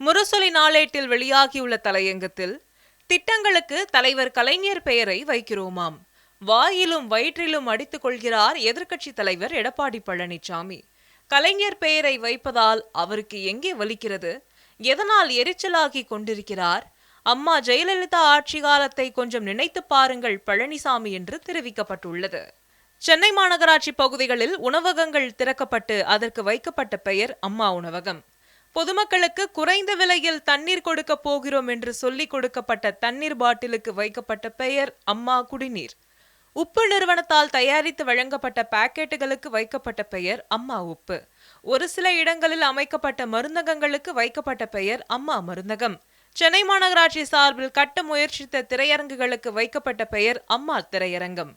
நாளேட்டில் வெளியாகியுள்ள தலையங்கத்தில் திட்டங்களுக்கு தலைவர் கலைஞர் பெயரை வைக்கிறோமாம். வாயிலும் வயிற்றிலும் அடித்துக் கொள்கிறார் எதிர்க்கட்சி தலைவர் எடப்பாடி பழனிசாமி கலைஞர் பெயரை வைப்பதால் அவருக்கு எங்கே வலிக்கிறது? எதனால் எரிச்சலாகி கொண்டிருக்கிறார்? அம்மா ஜெயலலிதா ஆட்சி காலத்தை கொஞ்சம் நினைத்து பாருங்கள் பழனிசாமி என்று தெரிவிக்கப்பட்டுள்ளது. சென்னை மாநகராட்சி பகுதிகளில் உணவகங்கள் திறக்கப்பட்டு அதற்கு வைக்கப்பட்ட பெயர் அம்மா உணவகம். பொதுமக்களுக்கு குறைந்த விலையில் தண்ணீர் கொடுக்க போகிறோம் என்று சொல்லிக் கொடுக்கப்பட்ட தண்ணீர் பாட்டிலுக்கு வைக்கப்பட்ட பெயர் அம்மா குடிநீர். உப்பு நிறுவனத்தால் தயாரித்து வழங்கப்பட்ட பாக்கெட்டுகளுக்கு வைக்கப்பட்ட பெயர் அம்மா உப்பு. ஒரு சில இடங்களில் அமைக்கப்பட்ட மருந்தகங்களுக்கு வைக்கப்பட்ட பெயர் அம்மா மருந்தகம். சென்னை மாநகராட்சி சார்பில் கட்ட முயற்சித்த திரையரங்குகளுக்கு வைக்கப்பட்ட பெயர் அம்மா திரையரங்கம்.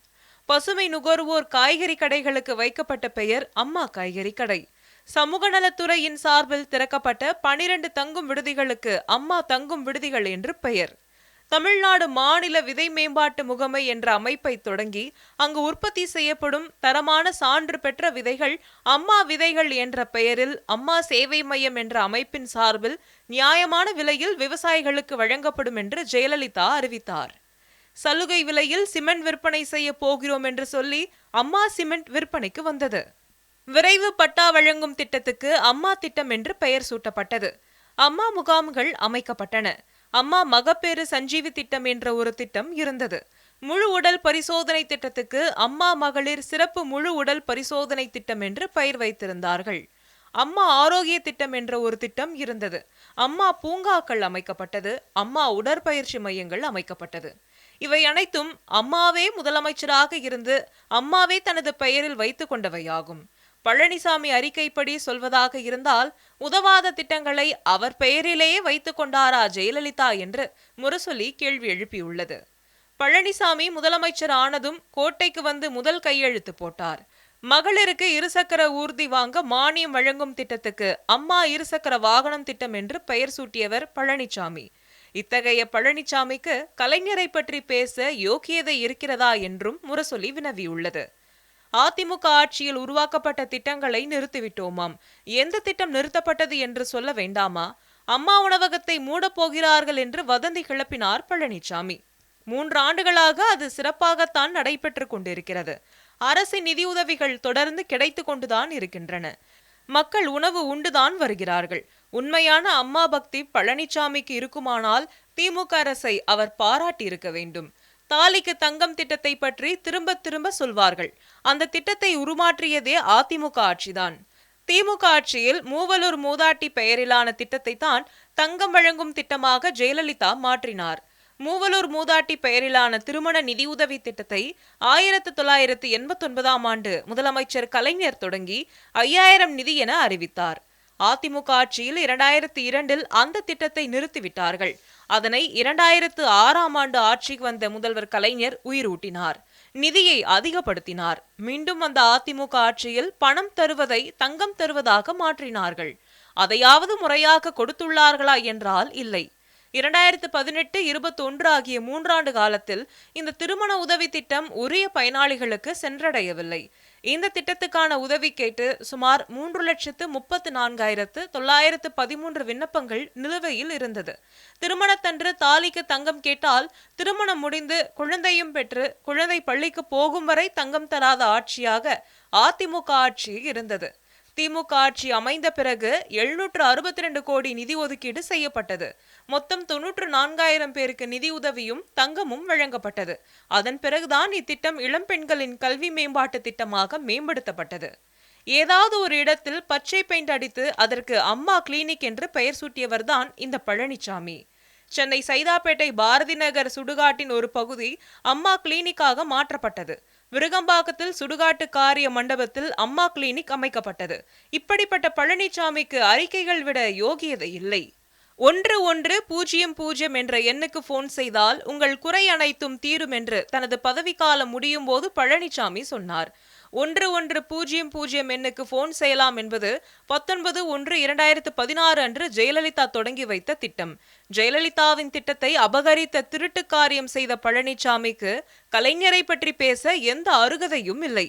பசுமை நுகர்வோர் காய்கறி கடைகளுக்கு வைக்கப்பட்ட பெயர் அம்மா காய்கறி கடை. சமூக நலத்துறையின் சார்பில் திறக்கப்பட்ட பனிரெண்டு தங்கும் விடுதிகளுக்கு அம்மா தங்கும் விடுதிகள் என்று பெயர். தமிழ்நாடு மாநில விதை மேம்பாட்டு முகமை என்ற அமைப்பை தொடங்கி அங்கு உற்பத்தி செய்யப்படும் தரமான சான்று பெற்ற விதைகள் அம்மா விதைகள் என்ற பெயரில் அம்மா சேவை மையம் என்ற அமைப்பின் சார்பில் நியாயமான விலையில் விவசாயிகளுக்கு வழங்கப்படும் என்று ஜெயலலிதா அறிவித்தார். சலுகை விலையில் சிமெண்ட் விற்பனை செய்ய போகிறோம் என்று சொல்லி அம்மா சிமெண்ட் விற்பனைக்கு வந்தது. விரைவு பட்டா வழங்கும் திட்டத்துக்கு அம்மா திட்டம் என்று பெயர் சூட்டப்பட்டது. அம்மா முகாம்கள் அமைக்கப்பட்டன. அம்மா மகப்பேறு சஞ்சீவி திட்டம் என்ற ஒரு திட்டம் இருந்தது. முழு உடல் பரிசோதனை திட்டத்துக்கு அம்மா மகளிர் சிறப்பு முழு உடல் பரிசோதனை திட்டம் என்று பெயர் வைத்திருந்தார்கள். அம்மா ஆரோக்கிய திட்டம் என்ற ஒரு திட்டம் இருந்தது. அம்மா பூங்காக்கள் அமைக்கப்பட்டது. அம்மா உடற்பயிற்சி மையங்கள் அமைக்கப்பட்டது. இவை அனைத்தும் அம்மாவே முதலமைச்சராக இருந்து அம்மாவே தனது பெயரில் வைத்துக் கொண்டவையாகும். பழனிசாமி அறிக்கைப்படி சொல்வதாக இருந்தால் உதவாத திட்டங்களை அவர் பெயரிலேயே வைத்துக் கொண்டாரா ஜெயலலிதா என்று முரசொலி கேள்வி எழுப்பியுள்ளது. பழனிசாமி முதலமைச்சர் ஆனதும் கோட்டைக்கு வந்து முதல் கையெழுத்து போட்டார். மகளிருக்கு இருசக்கர ஊர்தி வாங்க மானியம் வழங்கும் திட்டத்துக்கு அம்மா இருசக்கர வாகனம் திட்டம் என்று பெயர் சூட்டியவர் பழனிசாமி. இத்தகைய பழனிசாமிக்கு கலைஞரை பற்றி பேச யோக்கியதை இருக்கிறதா என்றும் முரசொலி வினவியுள்ளது. அதிமுக ஆட்சியில் உருவாக்கப்பட்ட திட்டங்களை நிறுத்திவிட்டோமாம். எந்த திட்டம் நிறுத்தப்பட்டது என்று சொல்ல வேண்டாமா? அம்மா உணவகத்தை மூடப்போகிறார்கள் என்று வதந்தி கிளப்பினார் பழனிசாமி மூன்று ஆண்டுகளாக அது சிறப்பாகத்தான் நடைபெற்றுக் கொண்டிருக்கிறது. அரசின் நிதியுதவிகள் தொடர்ந்து கிடைத்துக் கொண்டுதான் இருக்கின்றன. மக்கள் உணவு உண்டுதான் வருகிறார்கள். உண்மையான அம்மா பக்தி பழனிசாமிக்கு இருக்குமானால் திமுக அரசை அவர் பாராட்டி இருக்க வேண்டும். தாலிக்கு தங்கம் திட்டத்தை பற்றி திரும்ப திரும்ப சொல்வார்கள். அந்த திட்டத்தை உருமாற்றியதே அதிமுக ஆட்சிதான். திமுக ஆட்சியில் மூவலூர் மூதாட்டி பெயரிலான திட்டத்தை தான் தங்கம் வழங்கும் திட்டமாக ஜெயலலிதா மாற்றினார். மூவலூர் மூதாட்டி பெயரிலான திருமண நிதியுதவி திட்டத்தை ஆயிரத்து தொள்ளாயிரத்து எண்பத்தி ஒன்பதாம் ஆண்டு முதலமைச்சர் கலைஞர் தொடங்கி ஐயாயிரம் நிதி என அறிவித்தார். அதிமுக ஆட்சியில் இரண்டாயிரத்தி இரண்டில் அந்த திட்டத்தை நிறுத்திவிட்டார்கள். அதனை இரண்டாயிரத்து ஆறாம் ஆண்டு ஆட்சிக்கு வந்த முதல்வர் கலைஞர் உயிரூட்டினார். நிதியை அதிகப்படுத்தினார். மீண்டும் அந்த அதிமுக ஆட்சியில் பணம் தருவதை தங்கம் தருவதாக மாற்றினார்கள். அதையாவது முறையாக கொடுத்துள்ளார்களா என்றால் இல்லை. இரண்டாயிரத்து பதினெட்டு இருபத்தி ஒன்று ஆகிய மூன்றாண்டு காலத்தில் இந்த திருமண உதவி திட்டம் உரிய பயனாளிகளுக்கு சென்றடையவில்லை. இந்த திட்டத்துக்கான உதவி கேட்டு சுமார் மூன்று லட்சத்து முப்பத்து நான்காயிரத்து தொள்ளாயிரத்து பதிமூன்று விண்ணப்பங்கள் நிலுவையில் இருந்தது. திருமணத்தன்று தாலிக்கு தங்கம் கேட்டால் திருமணம் முடிந்து குழந்தையும் பெற்று குழந்தை பள்ளிக்கு போகும் வரை தங்கம் தராத ஆட்சியாக அதிமுக ஆட்சி இருந்தது. திமுக ஆட்சி அமைந்த பிறகு எழுநூற்று அறுபத்தி ரெண்டு கோடி நிதி ஒதுக்கீடு செய்யப்பட்டது. மொத்தம் தொன்னூற்று நான்காயிரம் பேருக்கு நிதி உதவியும் தங்கமும் வழங்கப்பட்டது. அதன் பிறகுதான் இத்திட்டம் இளம்பெண்களின் கல்வி மேம்பாட்டு திட்டமாக மேம்படுத்தப்பட்டது. ஏதாவது ஒரு இடத்தில் பச்சை பெயிண்ட் அடித்து அதற்கு அம்மா கிளினிக் என்று பெயர் சூட்டியவர்தான் இந்த பழனிசாமி சென்னை சைதாப்பேட்டை பாரதி நகர் சுடுகாட்டின் ஒரு பகுதி அம்மா கிளினிக்காக மாற்றப்பட்டது. விருகம்பாக்கத்தில் சுடுகாட்டு காரிய மண்டபத்தில் அம்மா கிளினிக் அமைக்கப்பட்டது. இப்படிப்பட்ட பழனிசாமிக்கு அறிக்கைகள் விட யோகியதை இல்லை. ஒன்று ஒன்று பூஜ்ஜியம் பூஜ்ஜியம் என்ற எண்ணுக்கு போன் செய்தால் உங்கள் குறை அனைத்தும் தீரும் என்று தனது பதவிக்காலம் முடியும் போது பழனிசாமி சொன்னார். ஒன்று ஒன்று பூஜ்ஜியம் பூஜ்ஜியம் எண்ணுக்கு போன் செய்யலாம் என்பது பத்தொன்பது ஒன்று இரண்டாயிரத்து பதினாறு அன்று ஜெயலலிதா தொடங்கி வைத்த திட்டம். ஜெயலலிதாவின் திட்டத்தை அபகரித்த திருட்டு காரியம் செய்த பழனிசாமிக்கு கலைஞரை பற்றி பேச எந்த அருகதையும் இல்லை.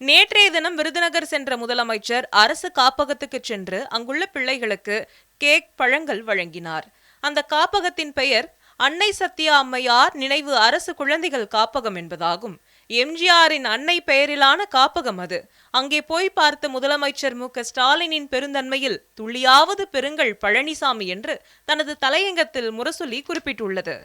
நேற்றைய தினம் விருதுநகர் சென்ற முதலமைச்சர் அரசு காப்பகத்துக்கு சென்று அங்குள்ள பிள்ளைகளுக்கு கேக் பழங்கள் வழங்கினார். அந்த காப்பகத்தின் பெயர் அன்னை சத்யா அம்மையார் நினைவு அரசு குழந்தைகள் காப்பகம் என்பதாகும். எம்ஜிஆரின் அன்னை பெயரிலான காப்பகம் அது. அங்கே போய் பார்த்த முதலமைச்சர் மு. க. ஸ்டாலினின் பெருந்தன்மையில் துள்ளியாவது பெருங்கள் பழனிசாமி என்று தனது தலையங்கத்தில் முரசொலி குறிப்பிட்டுள்ளது.